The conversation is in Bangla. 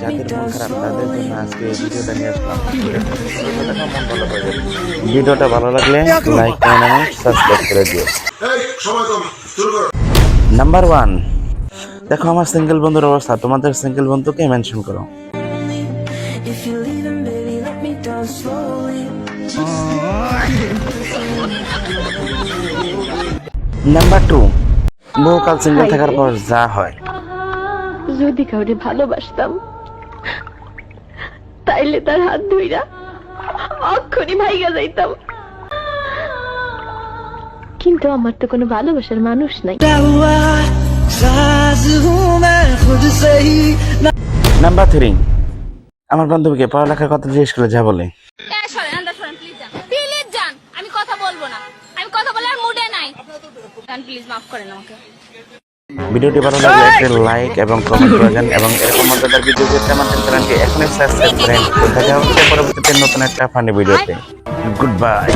যাদের মন খারাপ তাদের জন্য আজকে এই ভিডিওটা নিয়ে আসলাম। ভিডিওটা ভালো লাগলে লাইক কমেন্ট এবং সাবস্ক্রাইব করে দিও। নাম্বার ওয়ান দেখো আমার সিঙ্গেল বন্ধুর অবস্থা। তোমাদের সিঙ্গেল বন্ধুকে মেনশন করো. নাম্বার টু বহুকাল সিঙ্গেল থাকার পর যা হয়। যদি কাউরে ভালোবাসতাম তাইলে তার হাত ধইরা অক্ষরই ভাইগা যাইতাম। কিন্তু আমার তো কোনো ভালোবাসার মানুষ নাই। নাম্বার থ্রি আমার বান্ধবীকে পড়ালেখার কথা জিজ্ঞেস করে যা বলে। এ, সরেন আন্দাজ সরেন প্লিজ যান। আমি কথা বলব না। আমি কথা বলার মুডে নাই। প্লিজ মাফ করেন আমাকে। ভিডিওটি ভালো লাগলে একটা লাইক এবং কমেন্ট করবেন এবং এরকম মজাদার ভিডিও পেতে আমাদের চ্যানেলটি এখনই সাবস্ক্রাইব করেন দেখা হচ্ছে পরবর্তীতে নতুন একটা ফানি ভিডিওতে গুড বাই